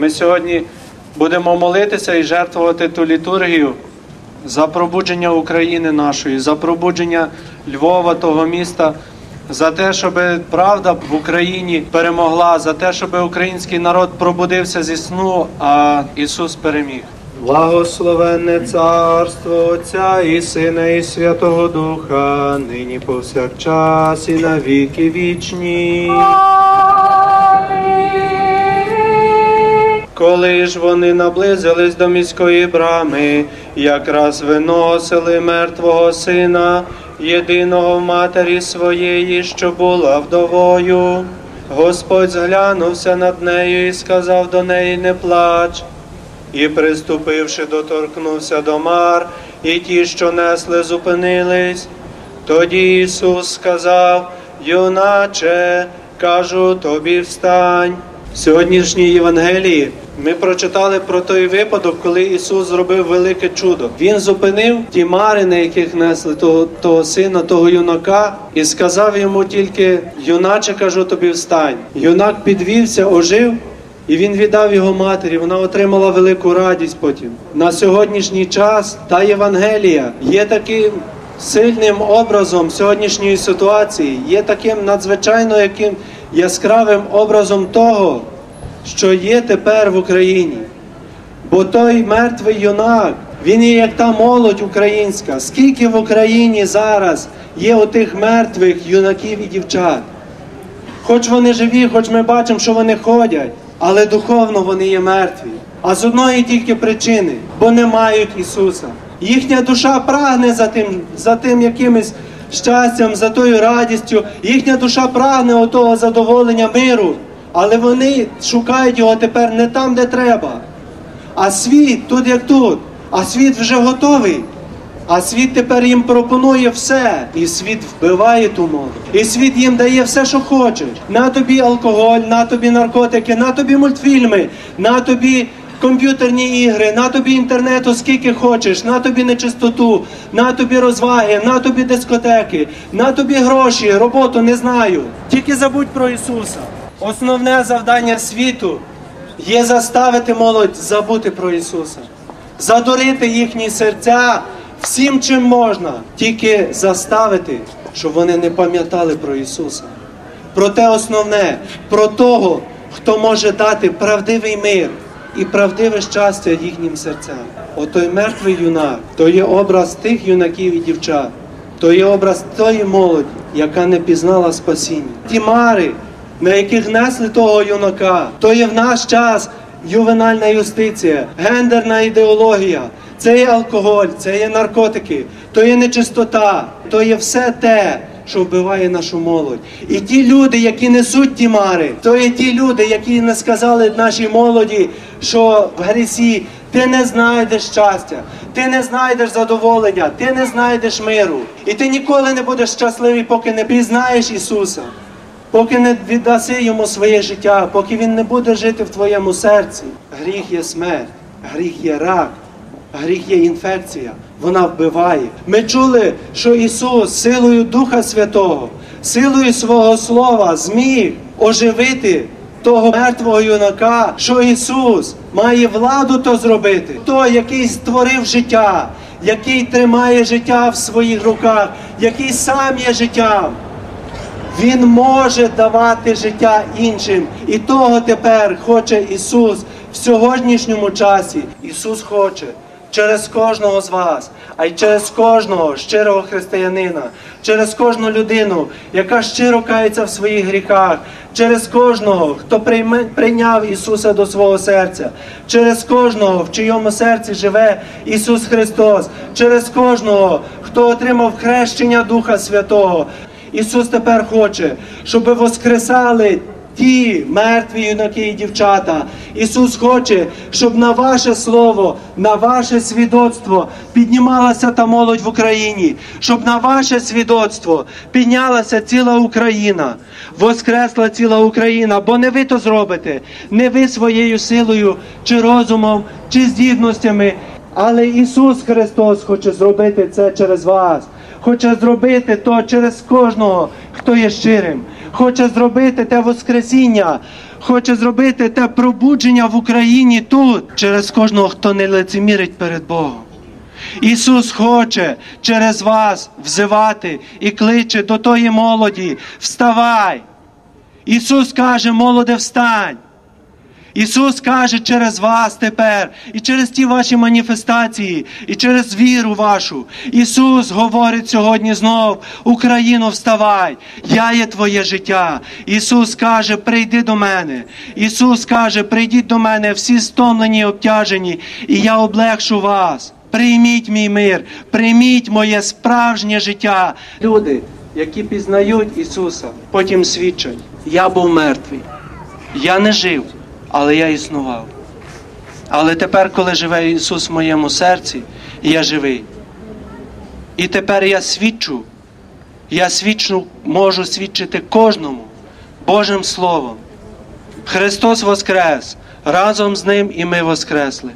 Ми сьогодні будемо молитися і жертвувати ту літургію за пробудження України нашої, за пробудження Львова, того міста, за те, щоб правда в Україні перемогла, за те, щоб український народ пробудився зі сну, а Ісус переміг. Благословенне царство Отця і Сина, і Святого Духа, нині повсякчас і на віки вічні. Коли ж вони наблизились до міської брами, якраз виносили мертвого сина, єдиного в матері своєї, що була вдовою. Господь зглянувся над нею і сказав до неї: Не плач. І, приступивши, доторкнувся до мар, і ті, що несли, зупинились. Тоді Ісус сказав: Юначе, кажу тобі, встань. В сьогоднішній Євангелії ми прочитали про той випадок, коли Ісус зробив велике чудо. Він зупинив ті мари, на яких несли того, того сина, того юнака, і сказав йому тільки: Юначе, кажу тобі, встань. Юнак підвівся, ожив. І він віддав його матері, вона отримала велику радість потім. На сьогоднішній час та Євангелія є таким сильним образом сьогоднішньої ситуації, є таким надзвичайно яким яскравим образом того, що є тепер в Україні. Бо той мертвий юнак, він є як та молодь українська. Скільки в Україні зараз є отих мертвих юнаків і дівчат? Хоч вони живі, хоч ми бачимо, що вони ходять, але духовно вони є мертві. А з одної тільки причини, бо не мають Ісуса. Їхня душа прагне за тим, за тим якимось щастям, за тою радістю. Їхня душа прагне отого задоволення миру, але вони шукають його тепер не там, де треба. А світ тут як тут, а світ вже готовий. А світ тепер їм пропонує все, і світ вбиває ту молодь. І світ їм дає все, що хочеш. На тобі алкоголь, на тобі наркотики, на тобі мультфільми, на тобі комп'ютерні ігри, на тобі інтернету скільки хочеш, на тобі нечистоту, на тобі розваги, на тобі дискотеки, на тобі гроші, роботу не знаю. Тільки забудь про Ісуса. Основне завдання світу є заставити молодь забути про Ісуса, задурити їхні серця всім, чим можна, тільки заставити, щоб вони не пам'ятали про Ісуса. Про те основне, про того, хто може дати правдивий мир і правдиве щастя їхнім серцям. Отой мертвий юнак, то є образ тих юнаків і дівчат, то є образ тої молоді, яка не пізнала спасіння. Ті мари, на яких несли того юнака, то є в наш час ювенальна юстиція, гендерна ідеологія. Це є алкоголь, це є наркотики, то є нечистота, то є все те, що вбиває нашу молодь. І ті люди, які несуть ті мари, то є ті люди, які не сказали нашій молоді, що в грісі ти не знайдеш щастя, ти не знайдеш задоволення, ти не знайдеш миру. І ти ніколи не будеш щасливий, поки не пізнаєш Ісуса. Поки не віддаси йому своє життя, поки він не буде жити в твоєму серці, гріх є смерть, гріх є рак, гріх є інфекція, вона вбиває. Ми чули, що Ісус силою Духа Святого, силою свого Слова зміг оживити того мертвого юнака, що Ісус має владу то зробити, той, який створив життя, який тримає життя в своїх руках, який сам є життям. Він може давати життя іншим. І того тепер хоче Ісус в сьогоднішньому часі. Ісус хоче через кожного з вас, а й через кожного щирого християнина, через кожну людину, яка щиро кається в своїх гріхах, через кожного, хто прийняв Ісуса до свого серця, через кожного, в чийому серці живе Ісус Христос, через кожного, хто отримав хрещення Духа Святого. Ісус тепер хоче, щоб воскресали ті мертві юнаки і дівчата. Ісус хоче, щоб на ваше слово, на ваше свідоцтво піднімалася та молодь в Україні, щоб на ваше свідоцтво піднялася ціла Україна, воскресла ціла Україна, бо не ви то зробите, не ви своєю силою, чи розумом, чи здібностями. Але Ісус Христос хоче зробити це через вас хоче зробити то через кожного, хто є щирим, хоче зробити те Воскресіння, хоче зробити те пробудження в Україні тут, через кожного, хто не лицемірить перед Богом. Ісус хоче через вас взивати і кличе до тої молоді: вставай! Ісус каже, молоде, встань! Ісус каже через вас тепер, і через ті ваші маніфестації, і через віру вашу. Ісус говорить сьогодні знов: Україно, вставай! Я є твоє життя. Ісус каже, прийди до мене. Ісус каже, прийдіть до мене всі стомлені обтяжені, і я облегшу вас. Прийміть мій мир, прийміть моє справжнє життя. Люди, які пізнають Ісуса, потім свідчать: я був мертвий, я не жив але я існував. Але тепер, коли живе Ісус в моєму серці, я живий. І тепер я свідчу, я свідчу, можу свідчити кожному Божим Словом. Христос Воскрес! Разом з Ним і ми Воскресли.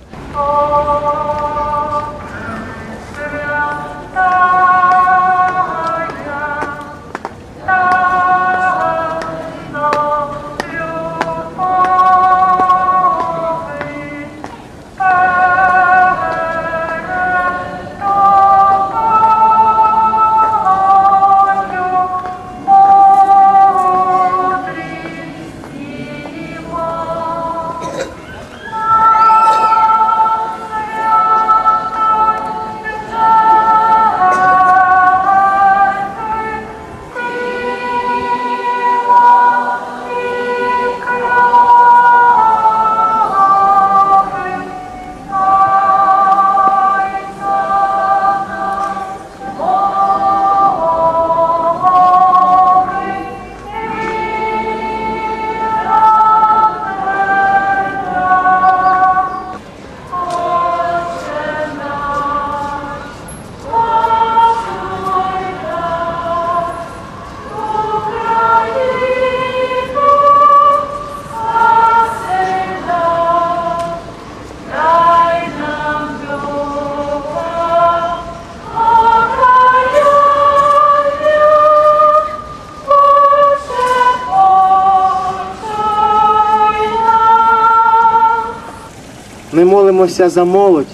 Ми молимося за молодь,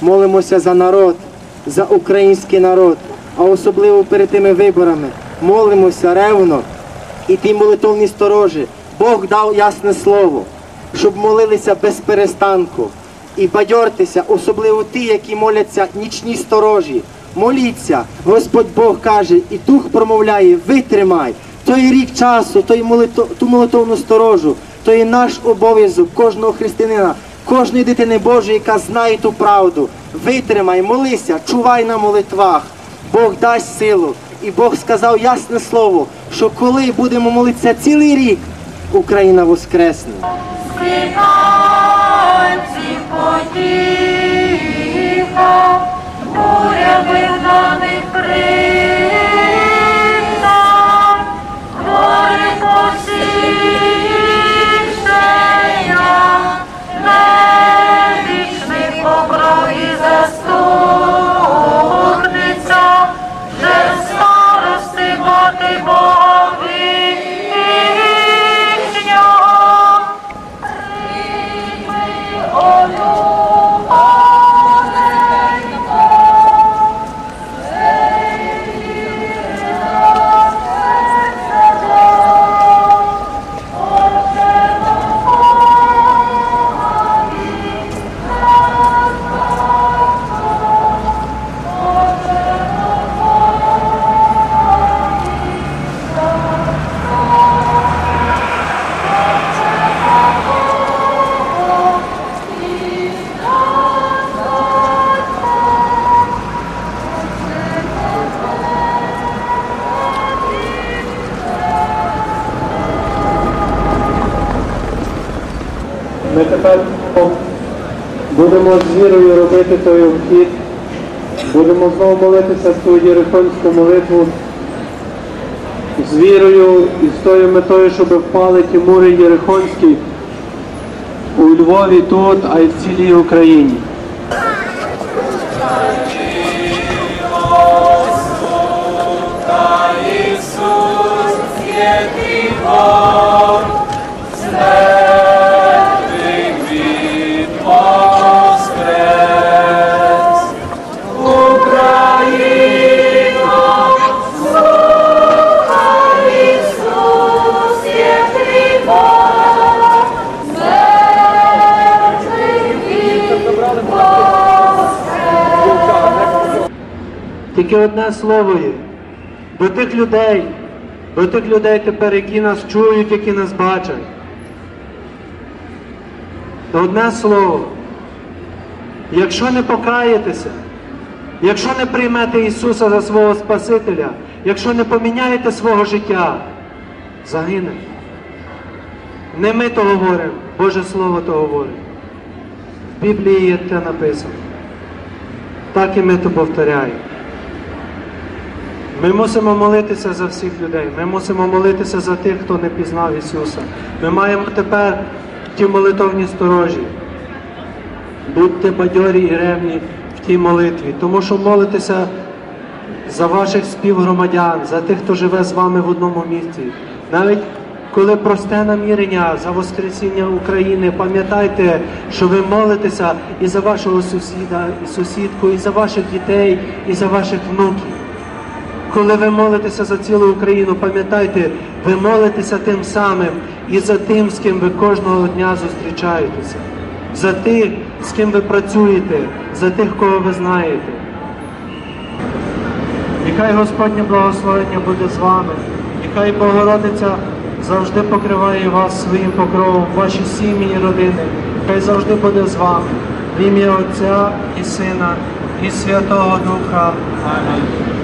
молимося за народ, за український народ, а особливо перед тими виборами. Молимося ревно і ті молитовні сторожі. Бог дав ясне слово, щоб молилися без перестанку і бадьортеся, особливо ті, які моляться нічні сторожі. Моліться, Господь Бог каже, і дух промовляє, витримай. Той рік часу, той молито, ту молитовну сторожу, то є наш обов'язок кожного християнина, кожної дитини Божої, яка знає ту правду. Витримай, молися, чувай на молитвах. Бог дасть силу. І Бог сказав ясне слово, що коли будемо молитися цілий рік, Україна воскресне. Ми тепер будемо з вірою робити той обхід, будемо знову молитися ту єрихонську молитву з вірою і з тою метою, щоб впали ті мури єрихонські у Львові тут, а й в цілій Україні. Ісус, святий Бог, одне слово є. До тих людей, до тих людей тепер, які нас чують, які нас бачать. То одне слово. Якщо не покаєтеся, якщо не приймете Ісуса за свого Спасителя, якщо не поміняєте свого життя, загине. Не ми то говоримо, Боже Слово то говорить. В Біблії є те написано. Так і ми то повторяємо. Ми мусимо молитися за всіх людей. Ми мусимо молитися за тих, хто не пізнав Ісуса. Ми маємо тепер ті молитовні сторожі. Будьте бадьорі і ревні в тій молитві, тому що молитеся за ваших співгромадян, за тих, хто живе з вами в одному місці. Навіть коли просте намірення за Воскресіння України, пам'ятайте, що ви молитеся і за вашого сусіда, і сусідку, і за ваших дітей, і за ваших внуків. Коли ви молитеся за цілу Україну, пам'ятайте, ви молитеся тим самим і за тим, з ким ви кожного дня зустрічаєтеся, за тих, з ким ви працюєте, за тих, кого ви знаєте. Нехай Господнє благословення буде з вами, нехай Богородиця завжди покриває вас своїм покровом, ваші сім'ї і родини. Хай завжди буде з вами. В ім'я Отця і Сина, і Святого Духа. Амінь.